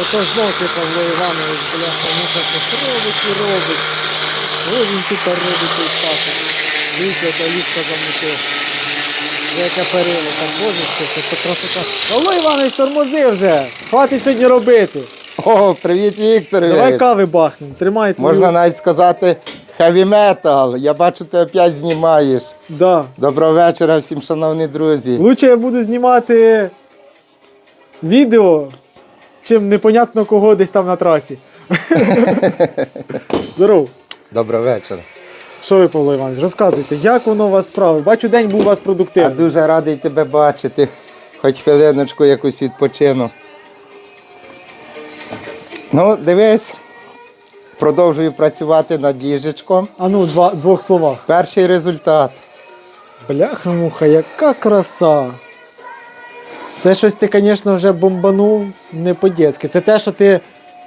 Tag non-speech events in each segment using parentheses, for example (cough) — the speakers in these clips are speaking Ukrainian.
Ото знов ти Павло Іванович, бляха, ну так щось робить і робить. Ось він тут робить той хату. Дивіться, яка ліжка замутив. Яке перило, там боже, що це, це красота. Павло Іванович, тормози вже! Хватить сьогодні робити. О, привіт, Вікторович! Давай кави бахнемо, тримай твою. Можна навіть сказати хеві метал. Я бачу, ти опять знімаєш. Да. Доброго вечора всім, шановні друзі. Лучше я буду знімати відео, чим непонятно кого десь там на трасі. (laughs) Здоров. Доброго вечора. Що ви, Павло Іванович, розказуйте, як воно у вас справи? Бачу, день був у вас Я дуже радий тебе бачити. Хоч хвилиночку якусь відпочину. Ну, дивись, продовжую працювати над ліжечком. А ну, два, двох словах. Перший результат. Бляха-муха, яка краса. Це щось ти, звісно, вже бомбанув не по-дєцьки. Це те, що ти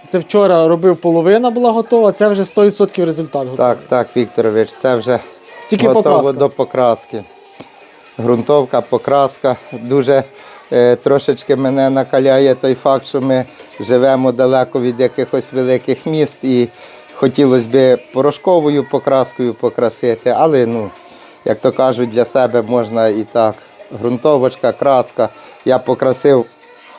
це вчора робив, половина була готова, це вже 100% результат готовий. Так, так, Вікторович, це вже Тільки готово покраска. до покраски. Грунтовка, покраска. Дуже е, трошечки мене накаляє той факт, що ми живемо далеко від якихось великих міст і хотілося б порошковою покраскою покрасити, але ну, як то кажуть, для себе можна і так. Грунтовочка, краска. Я покрасив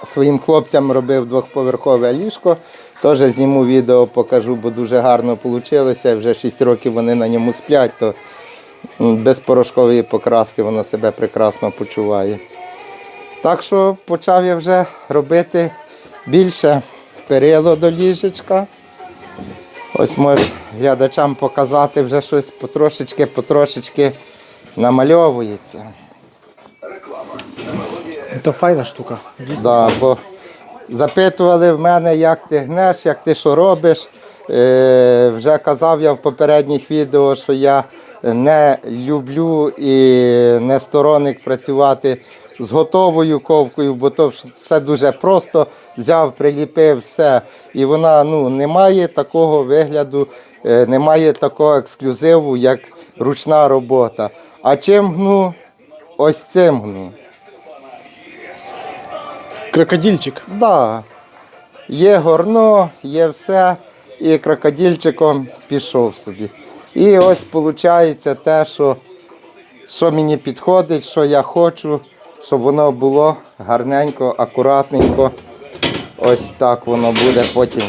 своїм хлопцям, робив двохповерхове ліжко. Теж зніму відео, покажу, бо дуже гарно вийшло. Вже 6 років вони на ньому сплять, то без порошкової покраски воно себе прекрасно почуває. Так що почав я вже робити більше перило до ліжечка. Ось можу глядачам показати, вже щось потрошечки, потрошечки намальовується. Це файна штука. Да, бо запитували в мене, як ти гнеш, як ти що робиш. Е, вже казав я в попередніх відео, що я не люблю і не сторонник працювати з готовою ковкою, бо то все дуже просто. Взяв, приліпив все. І вона ну, не має такого вигляду, е, не має такого ексклюзиву, як ручна робота. А чим гну? Ось цим гну. Крокодильчик. Да. Є горно, є все, і крокодильчиком пішов собі. І ось виходить те, що, що мені підходить, що я хочу, щоб воно було гарненько, акуратненько. Ось так воно буде потім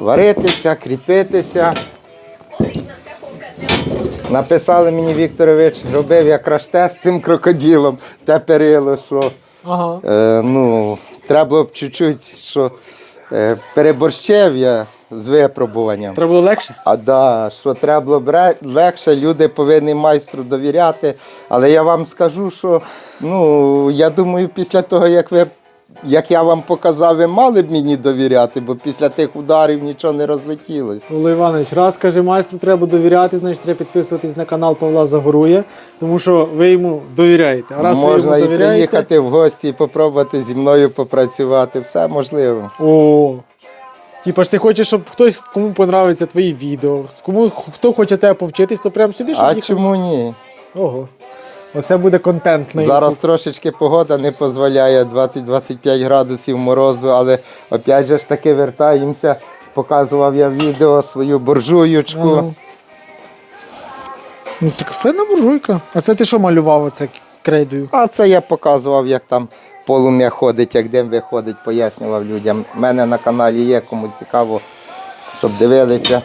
варитися, кріпитися. Написали мені Вікторович, робив я краш-тест з цим крокодилом, те перило, що Ага. Е, ну, треба було б чуть-чуть, що е, переборщив я з випробуванням. Треба було легше? А да, що треба було б легше, люди повинні майстру довіряти. Але я вам скажу, що ну, я думаю, після того, як ви. Як я вам показав, ви мали б мені довіряти, бо після тих ударів нічого не розлетілося. Павло Іванович, раз каже, майстру треба довіряти, значить треба підписуватись на канал Павла Загорує, тому що ви йому довіряєте. А раз ви Можна йому і довіряєте, приїхати в гості і спробувати зі мною попрацювати. Все можливо. О. Типа ж ти хочеш, щоб хтось кому понравиться твої відео, кому хто хоче тебе повчитись, то прямо сюди, щоб А їхав. чому ні? Ого. Оце буде контент на Зараз YouTube. трошечки погода не дозволяє 20-25 градусів морозу, але опять же ж таки вертаємося. Показував я відео свою буржуючку. А ну. Так файна буржуйка. А це ти що малював оце крейдою? А це я показував, як там полум'я ходить, як дим виходить, пояснював людям. У мене на каналі є, кому цікаво, щоб дивилися.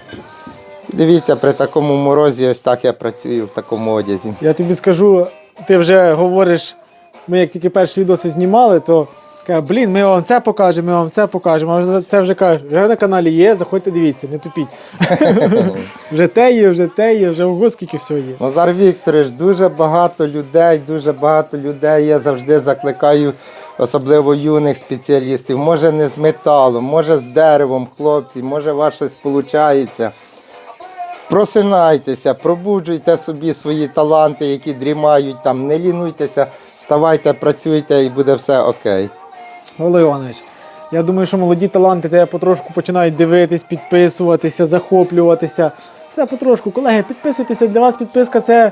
Дивіться, при такому морозі, ось так я працюю в такому одязі. Я тобі скажу, ти вже говориш, ми як тільки перші відоси знімали, то каже, блін, ми вам це покажемо, ми вам це покажемо. А вже це вже кажеш, вже на каналі є, заходьте, дивіться, не тупіть. (laughs) вже те є, вже те є, вже ого, скільки всього є. Назар Вікторович, дуже багато людей, дуже багато людей. Я завжди закликаю, особливо юних спеціалістів. Може не з металом, може з деревом, хлопці, може у вас щось виходить. Просинайтеся, пробуджуйте собі свої таланти, які дрімають там, не лінуйтеся, вставайте, працюйте і буде все окей. Олег Іванович, я думаю, що молоді таланти тебе потрошку починають дивитись, підписуватися, захоплюватися. Все потрошку. Колеги, підписуйтеся. Для вас підписка це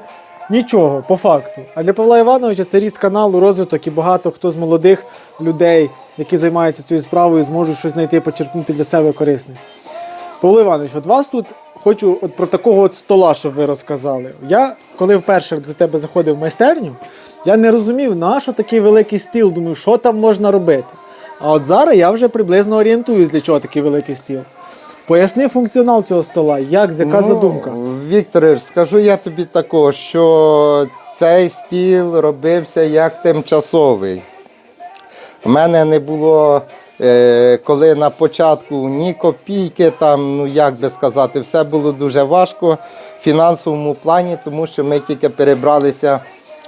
нічого, по факту. А для Павла Івановича це ріст каналу, розвиток і багато хто з молодих людей, які займаються цією справою, зможуть щось знайти, почерпнути для себе корисне. Павло Іванович, от вас тут хочу от про такого от стола, щоб ви розказали. Я, коли вперше до тебе заходив в майстерню, я не розумів, на що такий великий стіл. Думаю, що там можна робити. А от зараз я вже приблизно орієнтуюсь, для чого такий великий стіл. Поясни функціонал цього стола, як, яка Ну, задумка. Вікторе, скажу я тобі також, що цей стіл робився як тимчасовий. У мене не було, коли на початку ні копійки, там, ну як би сказати, все було дуже важко в фінансовому плані, тому що ми тільки перебралися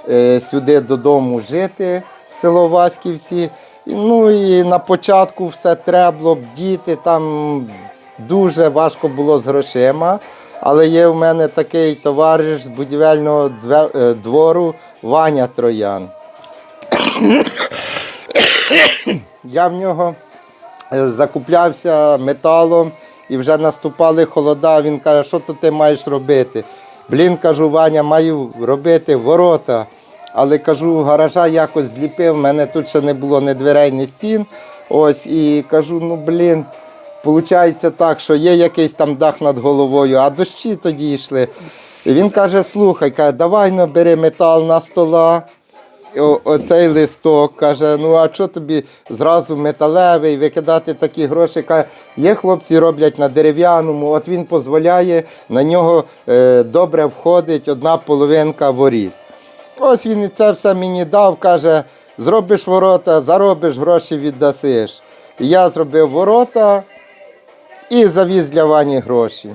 е, сюди додому жити в село Васьківці. Ну і на початку все треба діти, там дуже важко було з грошима. Але є в мене такий товариш з будівельного е, двору Ваня Троян. (coughs) Я в нього е, закуплявся металом і вже наступали холода. Він каже, що то ти маєш робити? Блін, кажу, Ваня, маю робити ворота. Але кажу, гаража якось зліпив, в мене тут ще не було ні дверей, ні стін. Ось, і кажу, ну блін, Получається так, що є якийсь там дах над головою, а дощі тоді йшли. І він каже: слухай, каже, давай ну, бери метал на стола. Оцей листок каже, ну а що тобі зразу металевий, викидати такі гроші? Каже, є хлопці роблять на дерев'яному, от він дозволяє, на нього е, добре входить одна половинка воріт. Ось він і це все мені дав, каже, зробиш ворота, заробиш, гроші віддасиш. І я зробив ворота і завіз для Вані гроші.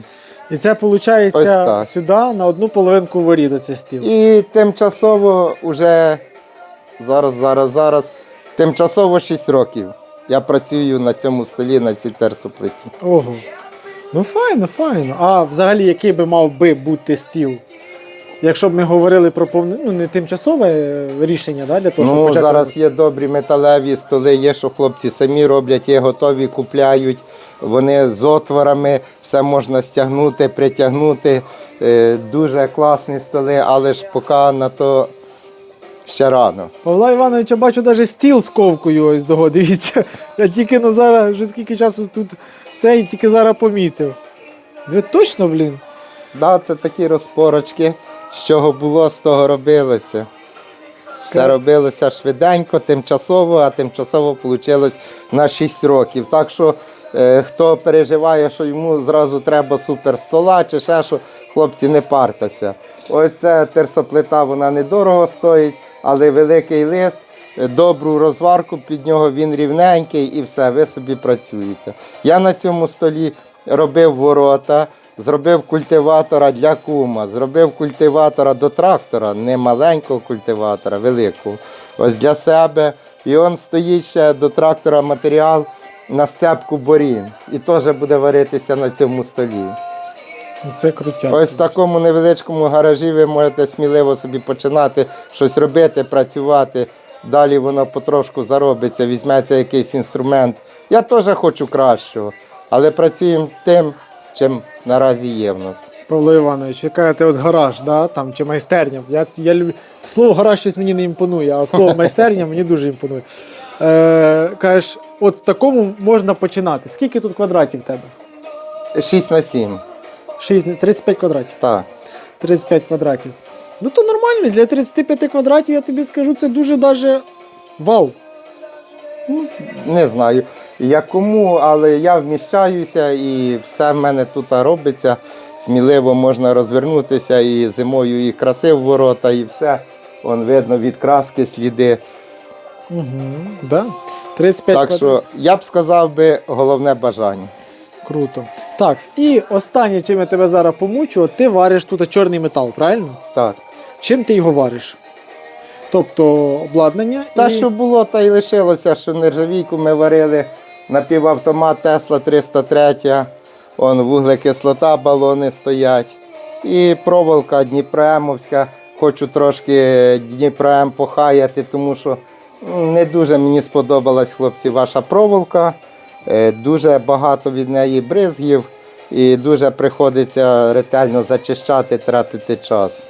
І це виходить сюди на одну половинку воріт оцей стіл. І тимчасово вже зараз, зараз, зараз, тимчасово 6 років. Я працюю на цьому столі, на цій терсоплиті. Ого. Ну файно, файно. А взагалі, який би мав би бути стіл? Якщо б ми говорили про повне, ну не тимчасове е, рішення, да, для того, щоб Ну, почати зараз є добрі металеві столи, є, що хлопці самі роблять, є готові, купляють. Вони з отворами, все можна стягнути, притягнути. Е, Дуже класні столи, але ж поки на то ще рано. Павла Івановича бачу навіть стіл з ковкою ось дого. Дивіться. Я тільки на зараз, вже скільки часу тут цей тільки зараз помітив. Ви точно, блін? Да, це такі розпорочки, з чого було, з того робилося. Все робилося швиденько, тимчасово, а тимчасово вийшло на 6 років. Так що е, хто переживає, що йому зразу треба супер стола чи ще що, хлопці, не партеся. Ось ця терсоплита, вона недорого стоїть, але великий лист, е, добру розварку під нього, він рівненький і все, ви собі працюєте. Я на цьому столі робив ворота. Зробив культиватора для кума, зробив культиватора до трактора, не маленького культиватора, великого. Ось для себе. І он стоїть ще до трактора матеріал на сцепку борін. І теж буде варитися на цьому столі. Це крутяк. Ось в такому невеличкому гаражі ви можете сміливо собі починати щось робити, працювати. Далі воно потрошку заробиться, візьметься якийсь інструмент. Я теж хочу кращого, але працюємо тим, чим наразі є в нас. Павло Іванович, ви кажете, от гараж, да, там, чи майстерня. Я, я люблю... Слово гараж щось мені не імпонує, а слово (laughs) майстерня мені дуже імпонує. Е, кажеш, от в такому можна починати. Скільки тут квадратів в тебе? 6 на 7. 6, 35 квадратів. Так. 35 квадратів. Ну то нормально, для 35 квадратів я тобі скажу, це дуже даже вау. Не знаю як кому, але я вміщаюся і все в мене тут робиться. Сміливо можна розвернутися і зимою і красив ворота, і все. Вон видно від краски сліди. Угу, да. 35 Так квадратів. що я б сказав би головне бажання. Круто. Так, і останнє, чим я тебе зараз помучу, ти вариш тут чорний метал, правильно? Так. Чим ти його вариш? Тобто обладнання Та і... що було, та й лишилося, що нержавійку ми варили напівавтомат Тесла 303, он вуглекислота, балони стоять. І проволока Дніпроемовська. Хочу трошки Дніпроем похаяти, тому що не дуже мені сподобалась, хлопці, ваша проволока. Е, Дуже багато від неї бризгів і дуже приходиться ретельно зачищати, тратити час.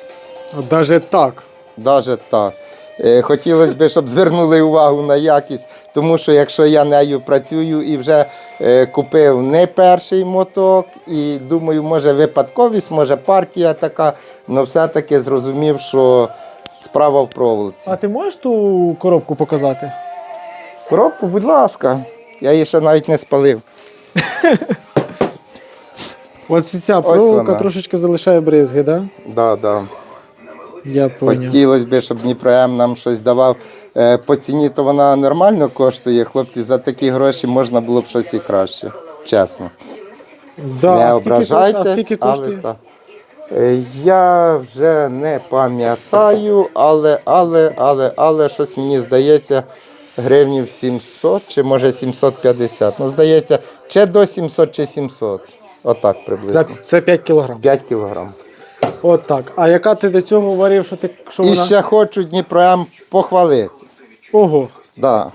Даже так. Даже так. Е, Хотілося б, щоб звернули увагу на якість, тому що якщо я нею працюю і вже е, купив не перший моток, і думаю, може випадковість, може партія така, але все-таки зрозумів, що справа в проволоці. А ти можеш ту коробку показати? Коробку, будь ласка, я її ще навіть не спалив. (laughs) Ось ця проволока вона. трошечки залишає бризги, так? Да? Да, да. Я поняв. Хотілося б, щоб Дніпром нам щось давав. Е, По ціні то вона нормально коштує. Хлопці, за такі гроші можна було б щось і краще. Чесно. Да, не а скільки ображайтесь, А скільки коштує? але так. Е, Я вже не пам'ятаю, але, але, але, але щось мені здається, гривнів 700 чи може 750. Ну, здається, чи до 700, чи 700. Отак приблизно. За це 5 кілограм. 5 кілограм. От так. А яка ти до цього говорив, що ти що І вона? ще хочу Дніпром похвалити. Ого. Да.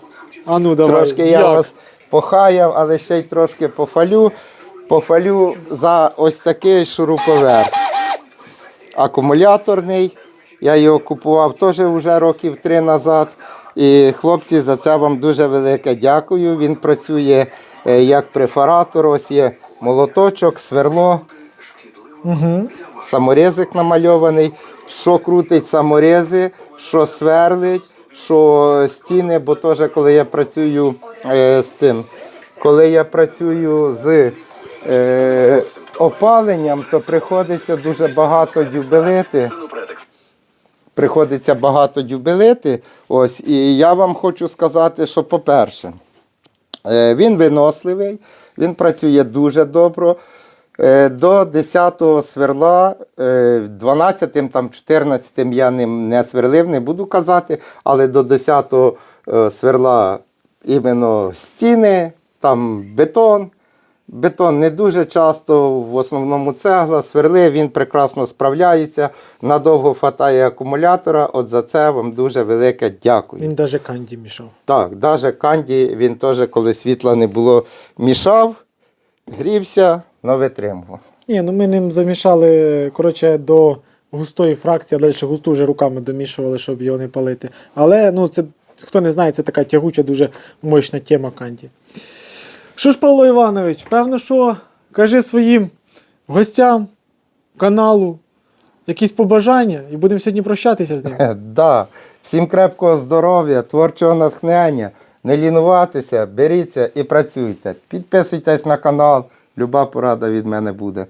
А ну давай. Трошки я Як? вас похаяв, але ще й трошки пофалю. Пофалю за ось такий шуруповерт. Акумуляторний. Я його купував теж вже років три назад. І хлопці, за це вам дуже велике дякую. Він працює е, як префаратор. Ось є молоточок, сверло. Саморезик намальований, що крутить саморези, що сверлить, що стіни, бо теж коли я працюю е, з цим, коли я працюю з е, опаленням, то приходиться дуже багато дюбелити. Приходиться багато дюбелити. Ось, і я вам хочу сказати, що, по-перше, Е, Він виносливий, він працює дуже добре. Е, До 10-го сверла, 12-м, там, 14-м я ним не сверлив, не буду казати, але до 10-го е, сверла іменно стіни, там бетон. Бетон не дуже часто, в основному цегла, сверли, він прекрасно справляється, надовго хватає акумулятора. От за це вам дуже велике дякую. Він навіть канді мішав. Так, навіть канді він теж, коли світла не було, мішав, грівся, але витримував. Ні, ну ми ним замішали коротше, до густої фракції, а далі густу вже руками домішували, щоб його не палити. Але ну, це, хто не знає, це така тягуча, дуже мощна тема канді. Що ж, Павло Іванович, певно, що кажи своїм гостям каналу якісь побажання і будемо сьогодні прощатися з ним. Е, Да. Всім крепкого здоров'я, творчого натхнення, не лінуватися, беріться і працюйте. Підписуйтесь на канал, люба порада від мене буде.